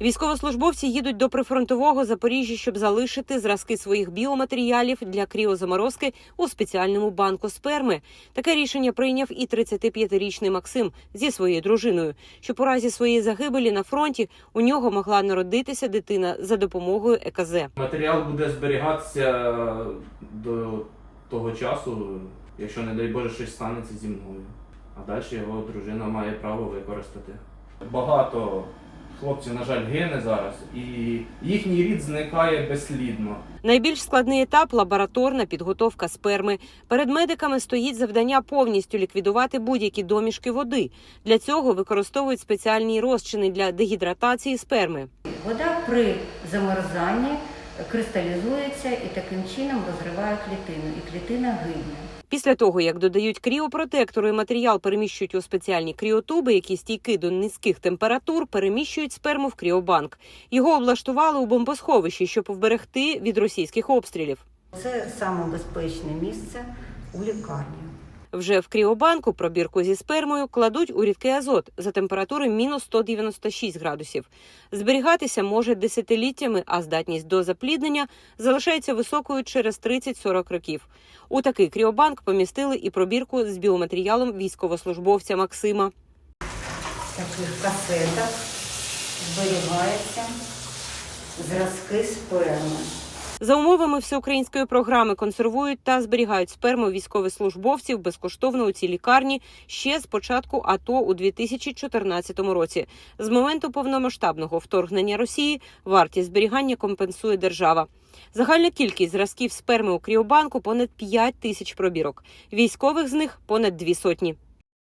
Військовослужбовці їдуть до прифронтового Запоріжжя, щоб залишити зразки своїх біоматеріалів для кріозаморозки у спеціальному банку сперми. Таке рішення прийняв і 35-річний Максим зі своєю дружиною, щоб у разі своєї загибелі на фронті у нього могла народитися дитина за допомогою ЕКЗ. Матеріал буде зберігатися до того часу, якщо, не дай Боже, щось станеться зі мною. А далі його дружина має право використати. Багато хлопців, на жаль, гине зараз, і їхній рід зникає безслідно. Найбільш складний етап лабораторна підготовка сперми. Перед медиками стоїть завдання повністю ліквідувати будь-які домішки води. Для цього використовують спеціальні розчини для дегідратації сперми. Вода при замерзанні кристалізується і таким чином розриває клітину, і клітина гине. Після того, як додають кріопротектори, матеріал переміщують у спеціальні кріотуби, які стійкі до низьких температур, переміщують сперму в кріобанк. Його облаштували у бомбосховищі, щоб вберегти від російських обстрілів. Це саме безпечне місце у лікарні. Вже в кріобанку пробірку зі спермою кладуть у рідкий азот за температури мінус 196 градусів. Зберігатися може десятиліттями, а здатність до запліднення залишається високою через 30-40 років. У такий кріобанк помістили і пробірку з біоматеріалом військовослужбовця Максима. Таких касетах зберігаються зразки сперми. За умовами всеукраїнської програми консервують та зберігають сперму військовослужбовців безкоштовно у цій лікарні ще з початку АТО у 2014 році. З моменту повномасштабного вторгнення Росії вартість зберігання компенсує держава. Загальна кількість зразків сперми у кріобанку понад 5 тисяч пробірок. Військових з них понад дві сотні.